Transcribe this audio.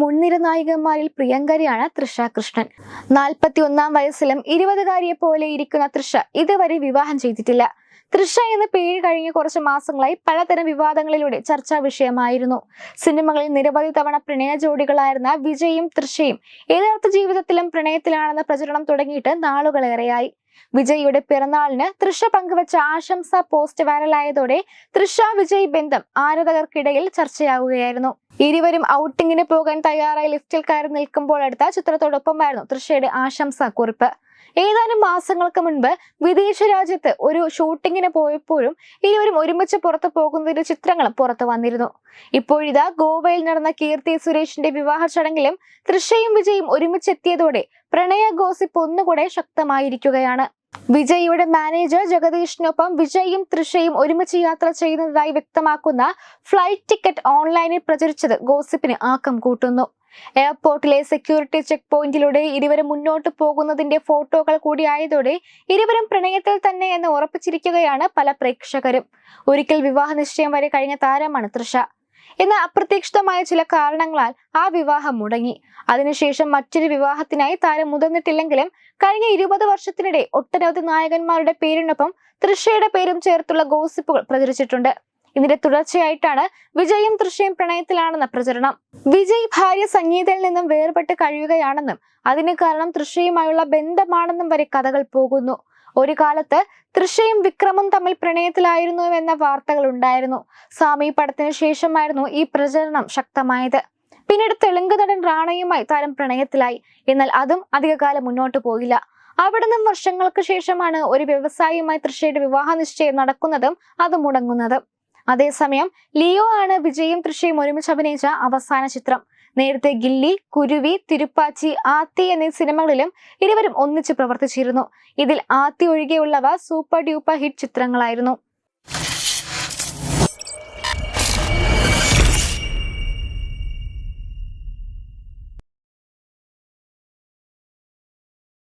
മുൻനിര നായികമാരിൽ പ്രിയങ്കരിയാണ് തൃഷ കൃഷ്ണൻ. നാൽപ്പത്തി ഒന്നാം വയസ്സിലും ഇരുപതുകാരിയെ പോലെ ഇരിക്കുന്ന തൃഷ ഇതുവരെ വിവാഹം ചെയ്തിട്ടില്ല. തൃഷ എന്ന പേര് കഴിഞ്ഞ കുറച്ച് മാസങ്ങളായി പലതരം വിവാദങ്ങളിലൂടെ ചർച്ചാ വിഷയമായിരുന്നു. സിനിമകളിൽ നിരവധി തവണ പ്രണയ ജോഡികളായിരുന്ന വിജയും തൃഷയും യഥാർത്ഥ ജീവിതത്തിലും പ്രണയത്തിലാണെന്ന പ്രചരണം തുടങ്ങിയിട്ട് നാളുകളേറെയായി. വിജയിയുടെ പിറന്നാളിന് തൃഷ പങ്കുവച്ച ആശംസ പോസ്റ്റ് വൈറലായതോടെ തൃഷ വിജയ് ബന്ധം ആരാധകർക്കിടയിൽ ചർച്ചയാവുകയായിരുന്നു. ഇരുവരും ഔട്ടിങ്ങിന് പോകാൻ തയ്യാറായി ലിഫ്റ്റിൽ കയറി നിൽക്കുമ്പോൾ എടുത്ത ചിത്രത്തോടൊപ്പമായിരുന്നു തൃഷയുടെ ആശംസ കുറിപ്പ് ഏതാനും മാസങ്ങൾക്ക് മുൻപ് വിദേശ രാജ്യത്ത് ഒരു ഷൂട്ടിങ്ങിന് പോയപ്പോഴും ഇരുവരും ഒരുമിച്ച് പുറത്തു പോകുന്നതിന്റെ ചിത്രങ്ങളും പുറത്തു വന്നിരുന്നു. ഇപ്പോഴിതാ ഗോവയിൽ നടന്ന കീർത്തി സുരേഷിന്റെ വിവാഹ ചടങ്ങിലും തൃശയും വിജയും ഒരുമിച്ചെത്തിയതോടെ പ്രണയ ഗോസിപ്പ് ഒന്നുകൂടെ ശക്തമായിരിക്കുകയാണ്. വിജയിയുടെ മാനേജർ ജഗദീഷിനൊപ്പം വിജയും തൃശയും ഒരുമിച്ച് യാത്ര ചെയ്യുന്നതായി വ്യക്തമാക്കുന്ന ഫ്ലൈറ്റ് ടിക്കറ്റ് ഓൺലൈനിൽ പ്രചരിച്ചത് ഗോസിപ്പിന് ആക്കം കൂട്ടുന്നു. എയർപോർട്ടിലെ സെക്യൂരിറ്റി ചെക്ക് പോയിന്റിലൂടെ ഇരുവരും മുന്നോട്ട് പോകുന്നതിന്റെ ഫോട്ടോകൾ കൂടിയായതോടെ ഇരുവരും പ്രണയത്തിൽ തന്നെ എന്ന് ഉറപ്പിച്ചിരിക്കുകയാണ് പല പ്രേക്ഷകരും. ഒരിക്കൽ വിവാഹ നിശ്ചയം വരെ കഴിഞ്ഞ താരമാണ് തൃഷ. എന്നാൽ അപ്രതീക്ഷിതമായ ചില കാരണങ്ങളാൽ ആ വിവാഹം മുടങ്ങി. അതിനുശേഷം മറ്റൊരു വിവാഹത്തിനായി താരം മുതിർന്നിട്ടില്ലെങ്കിലും കഴിഞ്ഞ ഇരുപത് വർഷത്തിനിടെ ഒട്ടനവധി നായകന്മാരുടെ പേരിനൊപ്പം തൃഷയുടെ പേരും ചേർത്തുള്ള ഗോസിപ്പുകൾ പ്രചരിച്ചിട്ടുണ്ട്. ഇതിന്റെ തുടർച്ചയായിട്ടാണ് വിജയും തൃശയും പ്രണയത്തിലാണെന്ന പ്രചരണം. വിജയ് ഭാര്യ സംഗീതയിൽ നിന്നും വേർപെട്ട് കഴിയുകയാണെന്നും അതിന് കാരണം തൃശയുമായുള്ള ബന്ധമാണെന്നും വരെ കഥകൾ പോകുന്നു. ഒരു കാലത്ത് തൃശയും വിക്രമും തമ്മിൽ പ്രണയത്തിലായിരുന്നു എന്ന വാർത്തകൾ ഉണ്ടായിരുന്നു. സ്വാമി പടത്തിന് ശേഷമായിരുന്നു ഈ പ്രചരണം ശക്തമായത്. പിന്നീട് തെലുങ്ക് നടൻ റാണയുമായി താരം പ്രണയത്തിലായി. എന്നാൽ അതും അധികകാലം മുന്നോട്ട് പോയില്ല. അവിടെ നിന്നും വർഷങ്ങൾക്ക് ശേഷമാണ് ഒരു വ്യവസായിയുമായി തൃശയുടെ വിവാഹ നിശ്ചയം നടക്കുന്നതും അത് മുടങ്ങുന്നതും. അതേസമയം ലിയോ ആണ് വിജയും തൃശയും ഒരുമിച്ച് അഭിനയിച്ച അവസാന ചിത്രം. നേരത്തെ ഗില്ലി കുരുവി തിരുപ്പാച്ചി ആത്തി എന്നീ സിനിമകളിലും ഇരുവരും ഒന്നിച്ച് പ്രവർത്തിച്ചിരുന്നു. ഇതിൽ ആത്തി ഒഴികെയുള്ളവ സൂപ്പർ ഡ്യൂപ്പർ ഹിറ്റ് ചിത്രങ്ങളായിരുന്നു.